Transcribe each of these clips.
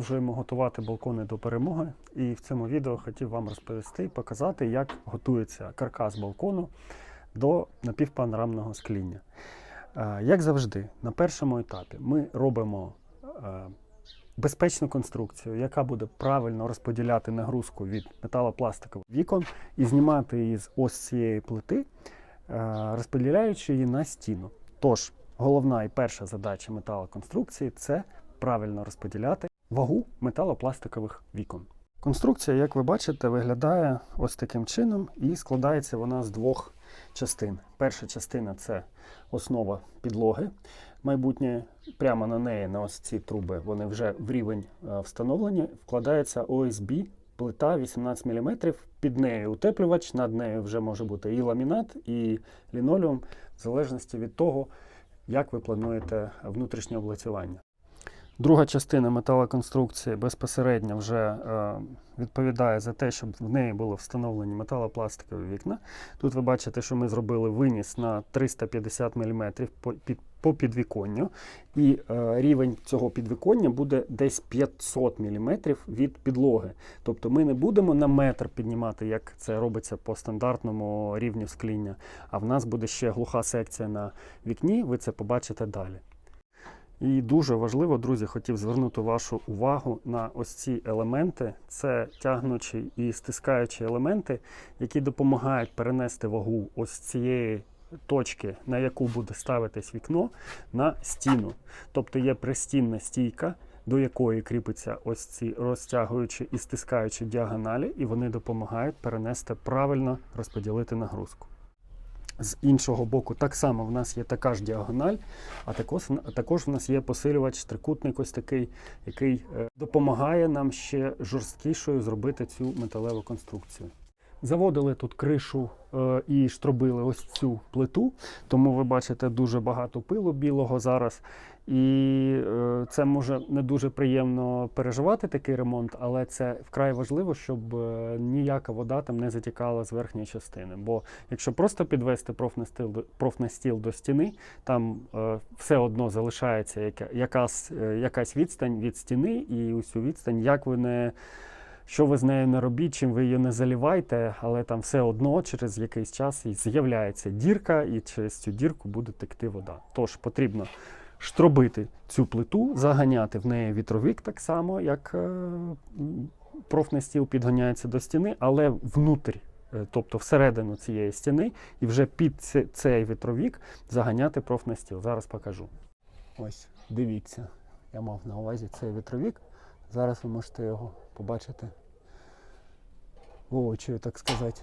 продовжуємо готувати балкони до перемоги. І в цьому відео хотів вам розповісти і показати, як готується каркас балкону до напівпанорамного скління. Е, Як завжди, на першому етапі ми робимо е, безпечну конструкцію, яка буде правильно розподіляти нагрузку від металопластикових вікон і знімати її з ось цієї плити, е, розподіляючи її на стіну. Тож, головна і перша задача металоконструкції це правильно розподіляти вагу металопластикових вікон. Конструкція, як ви бачите, виглядає ось таким чином і складається вона з двох частин. Перша частина це основа підлоги. Майбутнє прямо на неї, на ось ці труби, вони вже в рівень е, встановлені. Вкладається ОСБ, плита 18 мм, під нею утеплювач, над нею вже може бути і ламінат, і лінолеум, в залежності від того, як ви плануєте внутрішнє облицювання. Друга частина металоконструкції безпосередньо вже е, відповідає за те, щоб в неї були встановлені металопластикові вікна. Тут ви бачите, що ми зробили виніс на 350 мм по, під, по підвіконню, і е, рівень цього підвіконня буде десь 500 мм від підлоги. Тобто ми не будемо на метр піднімати, як це робиться по стандартному рівню скління, а в нас буде ще глуха секція на вікні, ви це побачите далі. І дуже важливо, друзі, хотів звернути вашу увагу на ось ці елементи. Це тягнучі і стискаючі елементи, які допомагають перенести вагу ось цієї точки, на яку буде ставитись вікно, на стіну. Тобто є пристінна стійка, до якої кріпиться ось ці розтягуючі і стискаючі діагоналі, і вони допомагають перенести правильно розподілити нагрузку. З іншого боку, так само в нас є така ж діагональ, а також, також в нас є посилювач, трикутник ось такий, який е, допомагає нам ще жорсткішою зробити цю металеву конструкцію. Заводили тут кришу е, і штробили ось цю плиту, тому ви бачите дуже багато пилу білого зараз. І е, це може не дуже приємно переживати такий ремонт, але це вкрай важливо, щоб е, ніяка вода там не затікала з верхньої частини. Бо якщо просто підвести профнастіл, профнастіл до стіни, там е, все одно залишається яка, якась, якась відстань від стіни, і усю відстань, як ви не. Що ви з нею не робіть, чим ви її не залівайте, але там все одно через якийсь час і з'являється дірка, і через цю дірку буде текти вода. Тож потрібно штробити цю плиту, заганяти в неї вітровик так само, як е, профнастіл підганяється до стіни, але внутрі, е, тобто всередину цієї стіни, і вже під цей вітровік заганяти профнастіл. Зараз покажу. Ось, дивіться, я мав на увазі цей вітровік. Зараз ви можете його побачити воочию, так сказати.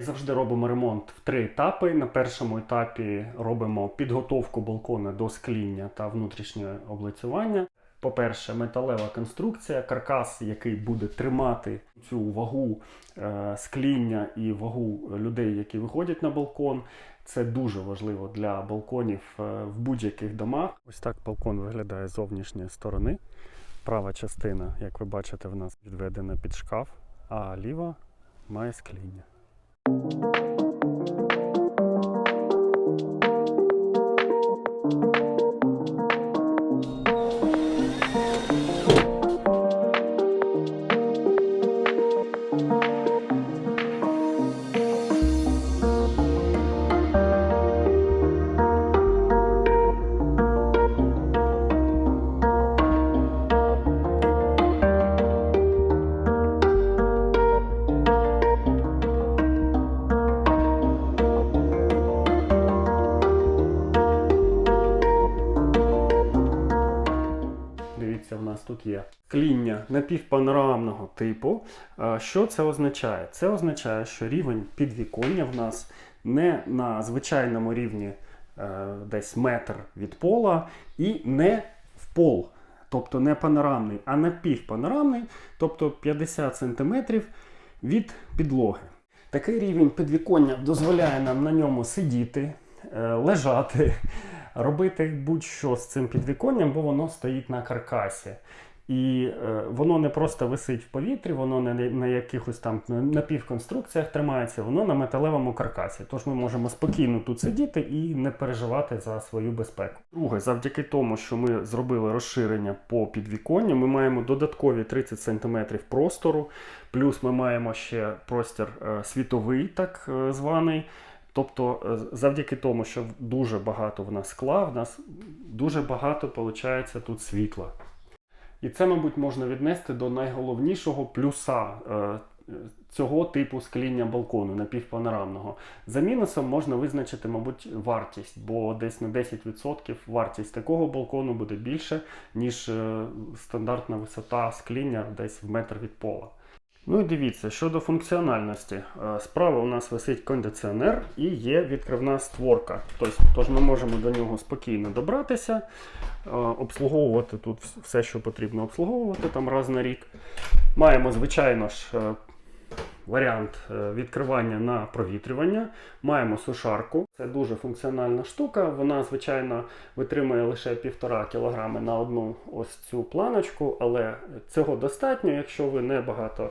Завжди робимо ремонт в три етапи. На першому етапі робимо підготовку балкона до скління та внутрішнього облицювання. По-перше, металева конструкція, каркас, який буде тримати цю вагу е, скління і вагу людей, які виходять на балкон. Це дуже важливо для балконів е, в будь-яких домах. Ось так балкон виглядає з зовнішньої сторони. Права частина, як ви бачите, в нас відведена під шкаф, а ліва має скління. Дивіться, в тут є кління напівпанорамного типу. Що це означає? Це означає, що рівень підвіконня в нас не на звичайному рівні е, десь метр від пола і не в пол, тобто не панорамний, а напівпанорамний, тобто 50 см від підлоги. Такий рівень підвіконня дозволяє нам на ньому сидіти, е, лежати, робити будь-що з цим підвіконням, бо воно стоїть на каркасі. І е, воно не просто висить в повітрі, воно не на- якихось там напівконструкціях тримається, воно на металевому каркасі. Тож ми можемо спокійно тут сидіти і не переживати за свою безпеку. Друге, завдяки тому, що ми зробили розширення по підвіконню, ми маємо додаткові 30 см простору, плюс ми маємо ще простір е, світовий, так е, званий. Тобто, е, завдяки тому, що дуже багато в нас скла, в нас дуже багато виходить тут світла. І це, мабуть, можна віднести до найголовнішого плюса е, цього типу скління балкону напівпанорамного. За мінусом можна визначити, мабуть, вартість, бо десь на 10% вартість такого балкону буде більше, ніж е, стандартна висота скління десь в метр від пола. Ну і дивіться, щодо функціональності. Е, Справа у нас висить кондиціонер і є відкривна створка. Тобто, тож ми можемо до нього спокійно добратися, е, обслуговувати тут все, що потрібно обслуговувати там раз на рік. Маємо, звичайно ж, е, варіант е, відкривання на провітрювання. Маємо сушарку. Це дуже функціональна штука. Вона, звичайно, витримує лише 1,5 кг на одну ось цю планочку, але цього достатньо, якщо ви не багато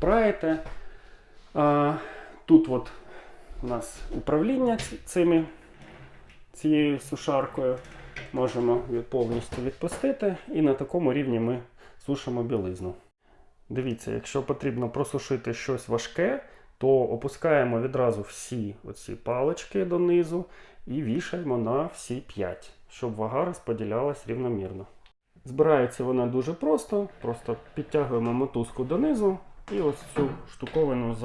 праєте. Тут от у нас управління цими, цією сушаркою. Можемо повністю відпустити, і на такому рівні ми сушимо білизну. Дивіться, якщо потрібно просушити щось важке, то опускаємо відразу всі оці палички донизу і вішаємо на всі 5, щоб вага розподілялась рівномірно. Збирається вона дуже просто, просто підтягуємо мотузку донизу і ось цю штуковину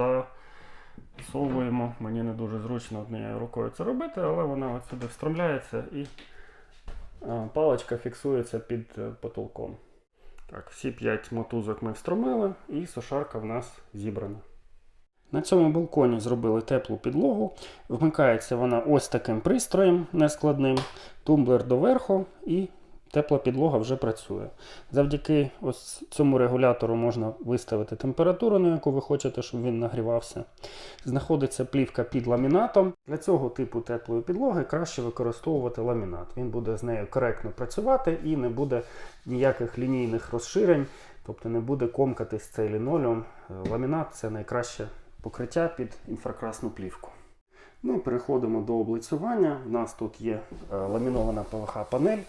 засовуємо. Мені не дуже зручно однією рукою це робити, але вона от сюди встромляється і а, паличка фіксується під е, потолком. Так, всі 5 мотузок ми встромили, і сушарка в нас зібрана. На цьому балконі зробили теплу підлогу. Вмикається вона ось таким пристроєм нескладним, тумблер доверху, і тепла підлога вже працює. Завдяки ось цьому регулятору можна виставити температуру, на яку ви хочете, щоб він нагрівався. Знаходиться плівка під ламінатом. Для цього типу теплої підлоги краще використовувати ламінат. Він буде з нею коректно працювати і не буде ніяких лінійних розширень, тобто не буде комкатись цей лінолеум. Е, Ламінат це найкраще покриття під інфракрасну плівку. Ну переходимо до облицювання. У нас тут є е, ламінована ПВХ-панель.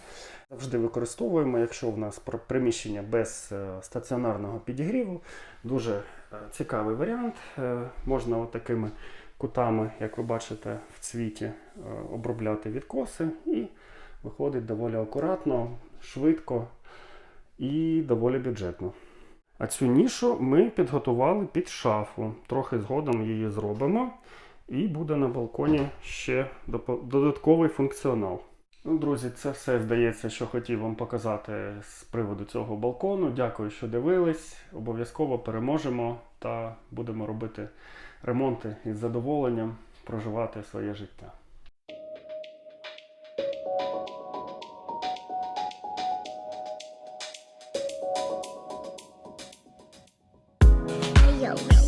Завжди використовуємо, якщо в нас приміщення без е, стаціонарного підігріву. Дуже е, цікавий варіант. Можна отакими кутами, як ви бачите, в цвіті обробляти відкоси і виходить доволі акуратно, швидко і доволі бюджетно. А цю нішу ми підготували під шафу. Трохи згодом її зробимо. І буде на балконі ще додатковий функціонал. Ну, друзі, це все здається, що хотів вам показати з приводу цього балкону. Дякую, що дивились. Обов'язково переможемо та будемо робити ремонти із задоволенням, проживати своє життя. Yo.